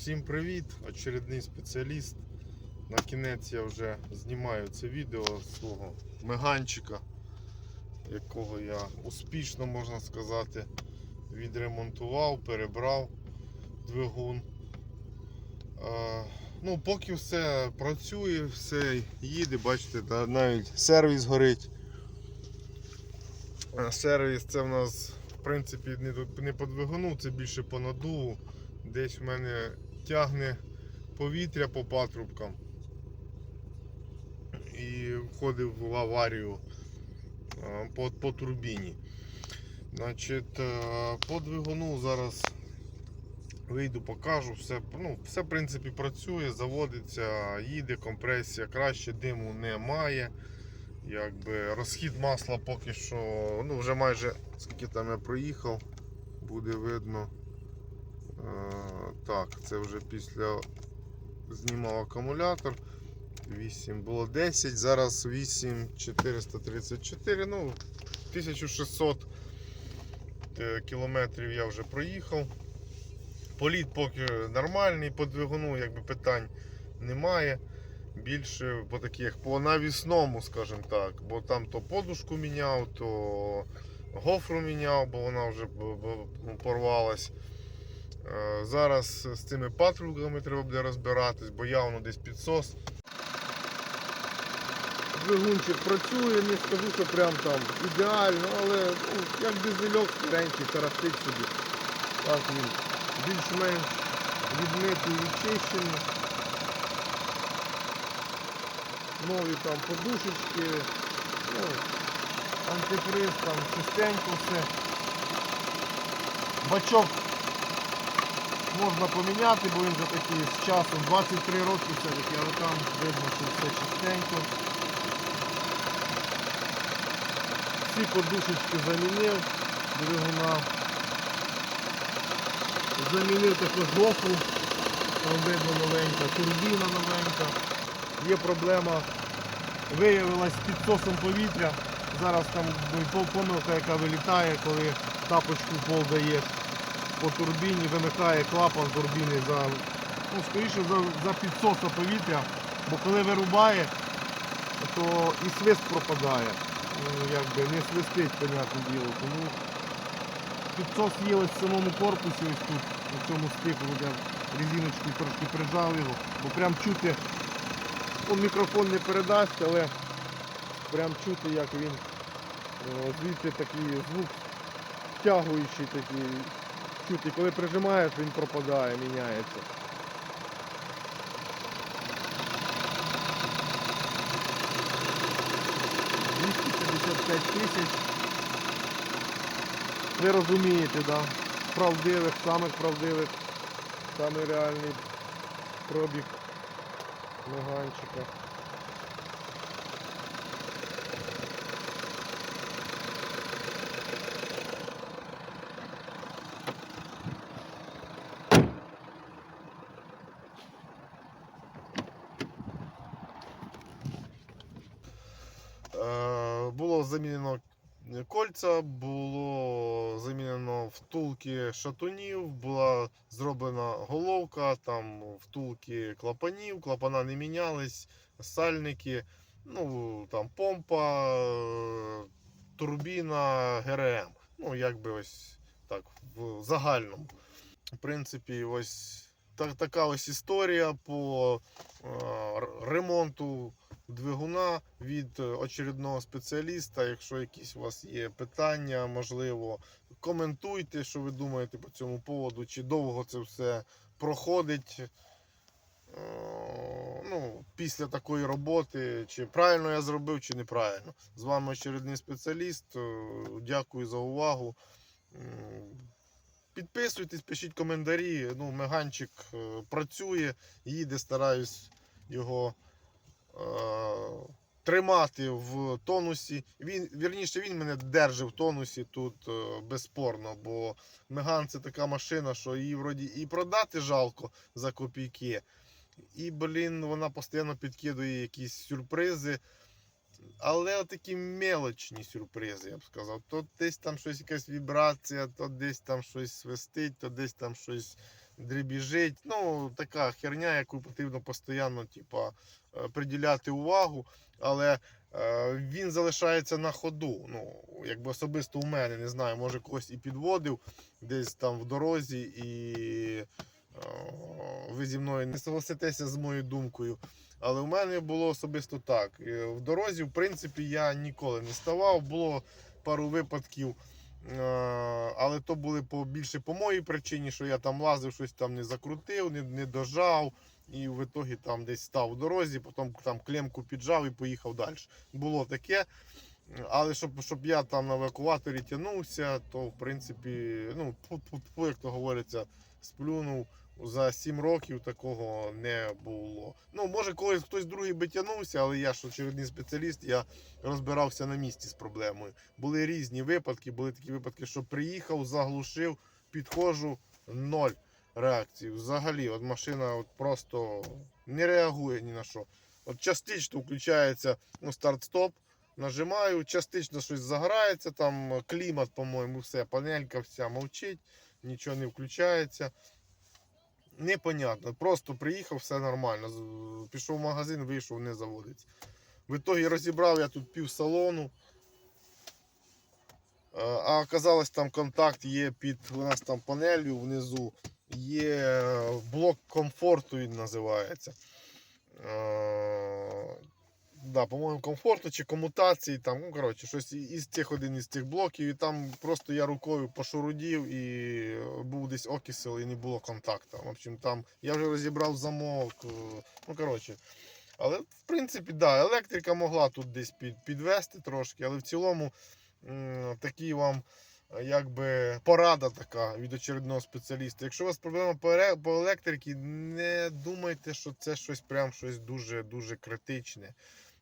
Всім привіт! Очередний спеціаліст. На кінець я вже знімаю це відео свого меганчика, якого я успішно, можна сказати, відремонтував, перебрав двигун. Ну, поки все працює, все їде, бачите, навіть сервіс горить. Сервіс це в нас в принципі не по двигуну, це більше по надуву. Десь в мене тягне повітря по патрубкам і входив в аварію е, по, по турбіні. Значить, е, по двигуну зараз вийду, покажу. Все, ну, все в принципі працює, заводиться, їде компресія, краще диму немає. Якби розхід масла поки що, ну вже майже скільки там я проїхав, буде видно. Е, Так, це вже після знімав акумулятор. 8 було 10, зараз 8434, ну 1600 е, кілометрів я вже проїхав. Політ поки нормальний, по двигуну якби питань немає. Більше по таких по навісному, скажімо так, бо там то подушку міняв, то гофру міняв, бо вона вже б- порвалась. Е, Зараз з цими патрубками треба буде розбиратись, бо явно десь підсос. Двигунчик працює, не скажу, що прям там ідеально, але ну, як дизельок старенький, тарахтить собі. Так він більш-менш відмитий і відчищений. Нові там подушечки, ну, антифриз, там чистенько все. Бачок можна поміняти, бо він вже такий з часом 23 роки все-таки, але там видно, що все чистенько. Всі подушечки замінив двигуна. Замінив також гофру, там видно новенька, турбіна новенька. Є проблема, виявилась з підсосом повітря. Зараз там помилка, яка вилітає, коли тапочку пол даєш по турбіні, вимикає клапан турбіни за, ну, скоріше за, за підсоса повітря, бо коли вирубає, то і свист пропадає. Ну, якби не свистить, понятне діло. Тому підсос є ось в самому корпусі, ось тут, на цьому стику, я резиночкою трошки прижав його, бо прям чути, он мікрофон не передасть, але прям чути, як він о, звідси такий звук втягуючий такий. Чути, коли прижимаєш, він пропадає, міняється. «255 тисяч. Ви розумієте, да? Правдивих, самих правдивих, самий реальний пробіг Меганчика. Е, Було замінено кольця, було замінено втулки шатунів, була зроблена головка, там втулки клапанів, клапана не мінялись, сальники, ну там помпа, турбіна, ГРМ. Ну, якби ось так, в загальному. В принципі, ось так, така ось історія по е, ремонту двигуна від е, очередного спеціаліста. Якщо якісь у вас є питання, можливо, коментуйте, що ви думаєте по цьому поводу, чи довго це все проходить. Е, Ну, після такої роботи, чи правильно я зробив, чи неправильно. З вами очередний спеціаліст. Дякую за увагу. Підписуйтесь, пишіть коментарі. Ну, Меганчик е, працює, їде, стараюсь його е, тримати в тонусі. Він, вірніше, він мене держить в тонусі тут е, безспорно, бо Меган це така машина, що її вроді і продати жалко за копійки. І, блін, вона постійно підкидує якісь сюрпризи. Але такі мелочні сюрпризи, я б сказав. То десь там щось якась вібрація, то десь там щось свистить, то десь там щось дрібіжить. Ну, така херня, яку потрібно постійно типа, е, приділяти увагу, але е, він залишається на ходу. Ну, якби особисто у мене, не знаю, може когось і підводив десь там в дорозі, і е, ви зі мною не согласитеся з моєю думкою. Але у мене було особисто так. Е, В дорозі, в принципі, я ніколи не ставав. Було пару випадків, е, але то були по, більше по моїй причині, що я там лазив, щось там не закрутив, не, не дожав. І в ітогі там десь став у дорозі, потім там клемку піджав і поїхав далі. Було таке. Але щоб, щоб я там на евакуаторі тягнувся, то в принципі, ну, як то говориться, сплюнув. За 7 років такого не було. Ну, може, колись хтось другий би тягнувся, але я ж очевидний спеціаліст, я розбирався на місці з проблемою. Були різні випадки, були такі випадки, що приїхав, заглушив, підходжу, ноль реакції. Взагалі, от машина от просто не реагує ні на що. От частично включається ну, старт-стоп, нажимаю, частично щось загорається, там клімат, по-моєму, все, панелька вся мовчить, нічого не включається. Непонятно. Просто приїхав, все нормально. Пішов в магазин, вийшов, не заводиться. В ітогі розібрав я тут пів салону. Е, А оказалось, там контакт є під у нас там панелью внизу. Є е, блок комфорту, він називається. Е, Да, по-моєму, комфорту чи комутації, там, ну, коротше, щось із цих один із цих блоків, і там просто я рукою пошурудів і був десь окисел і не було контакту. В общем, там я вже розібрав замок. е, Ну, коротше. Але, в принципі, да, електрика могла тут десь під, підвести трошки, але в цілому такий вам е, якби порада така від очередного спеціаліста. Якщо у вас проблема по електриці, не думайте, що це щось прям щось дуже-дуже критичне.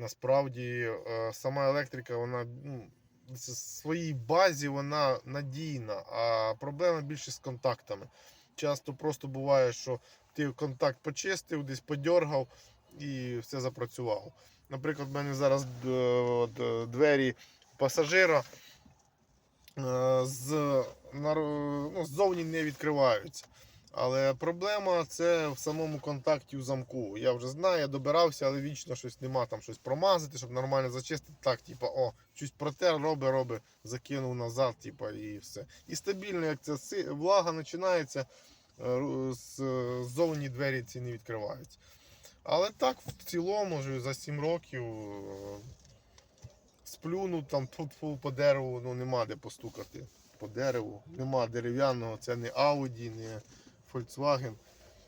Насправді е, сама електрика, вона ну, в своїй базі вона надійна, а проблема більше з контактами. Часто просто буває, що ти контакт почистив, десь подьоргав і все запрацювало. Наприклад, в мене зараз е, е, двері пасажира з, ну, ззовні не відкриваються. Але проблема це в самому контакті у замку. Я вже знаю, я добирався, але вічно щось нема там щось промазати, щоб нормально зачистити. Так, типа, о, щось протер, роби, роби, закинув назад, типа, і все. І стабільно, як си- влага починається, е, ззовні двері ці не відкриваються. Але так, в цілому, вже за 7 років е, сплюнув там по дереву, ну нема де постукати. По дереву, нема дерев'яного, це не Audi, не Volkswagen,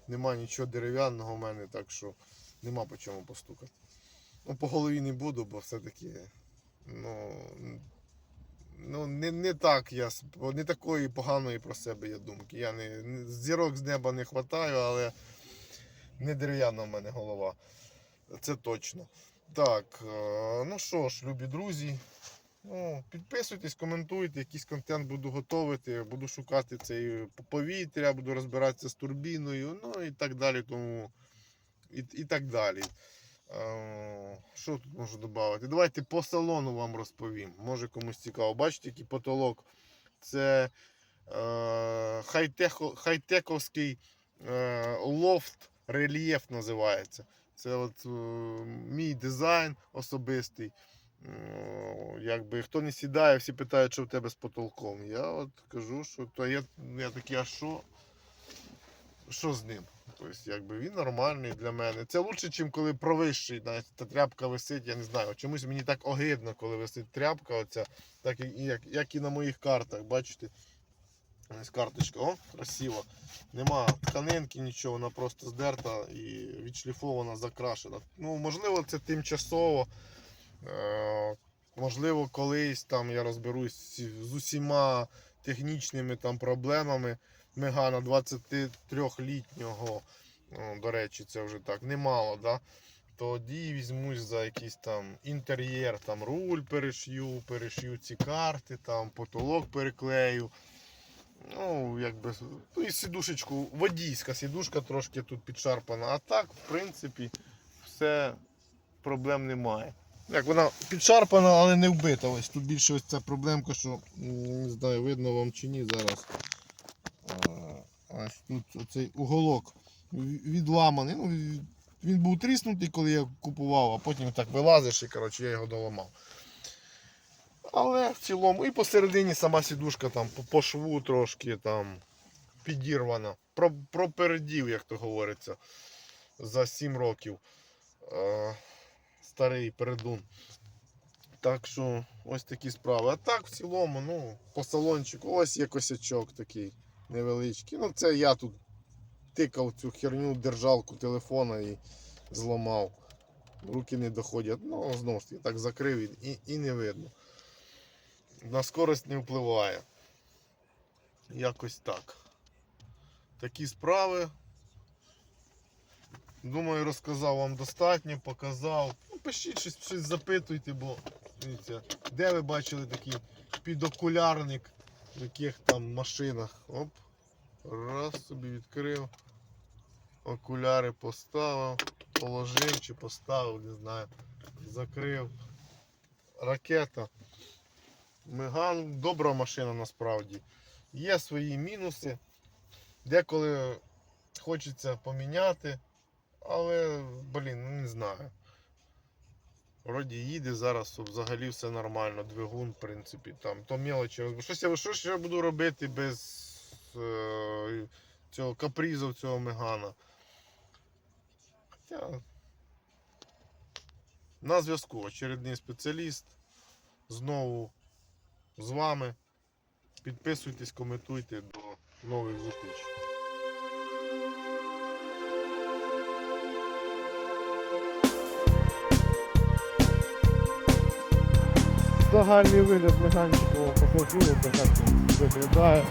нема нічого дерев'яного в мене, так що нема по чому постукати. Ну, по голові не буду, бо все-таки ну, ну, не, не так я не такої поганої про себе є думки. Я не, зірок з неба не хватаю, але не дерев'яна в мене голова. Це точно. Так, е, ну що ж, любі друзі. Ну, підписуйтесь, коментуйте, якийсь контент буду готувати, буду шукати цей повітря, буду розбиратися з турбіною, ну і так далі. Тому, і, і так далі. Е, Що тут можу додати? Давайте по салону вам розповім. Може комусь цікаво. Бачите, який потолок. Це е, хай-техо- е, лофт рельєф називається. Це от е, мій дизайн особистий. Е, Якби хто не сідає, всі питають, що в тебе з потолком. Я от кажу, що то я, я такий, а що? Що з ним? Тобто, якби він нормальний для мене. Це краще, ніж коли провищий, навіть та тряпка висить, я не знаю. Чомусь мені так огидно, коли висить тряпка, оця, так і як, як і на моїх картах, бачите? Ось карточка, о, красиво. Нема тканинки, нічого, вона просто здерта і відшліфована, закрашена. Ну, можливо, це тимчасово. Е, можливо, колись там я розберусь з- усіма технічними там проблемами. Мегана 23-літнього, до речі, це вже так немало, да? тоді візьмусь за якийсь там інтер'єр, там руль перешью, перешью ці карти, там потолок переклею. Ну, якби, ну і сідушечку, водійська сідушка трошки тут підшарпана. А так, в принципі, все проблем немає. Як вона підшарпана, але не вбита. Ось тут більше ось ця проблемка, що не знаю, видно вам чи ні зараз. Ось тут оцей уголок відламаний. Ну, він- був тріснутий, коли я купував, а потім так вилазиш і коротше, я його доламав. Але в цілому, і посередині сама сідушка там по, шву трошки там підірвана. Про, пропередів, як то говориться, за 7 років. Старий передун. Так що ось такі справи. А так в цілому, ну, по салончику, ось є косячок такий невеличкий. Ну, це я тут тикав цю херню, держалку телефона і зламав. Руки не доходять. Ну, знову ж таки, так закрив і, і не видно. На скорость не впливає. Якось так. Такі справи. Думаю, розказав вам достатньо, показав. Пишіть щось, щось запитуйте, бо дивіться, де ви бачили такий підокулярник в яких там машинах. Оп. Раз собі відкрив. Окуляри поставив, положив чи поставив, не знаю. Закрив. Ракета. Меган добра машина насправді. Є свої мінуси. Деколи хочеться поміняти, але, блін, ну не знаю. Вроді їде зараз, взагалі все нормально. Двигун, в принципі, там, то мелочі. Щось я що ж я буду робити без е, цього капризу, цього мегана. Хоча на зв'язку очередний спеціаліст. Знову з вами. Підписуйтесь, коментуйте до нових зустрічей. Загальний вигляд меганчикового пасажиру, так виглядає.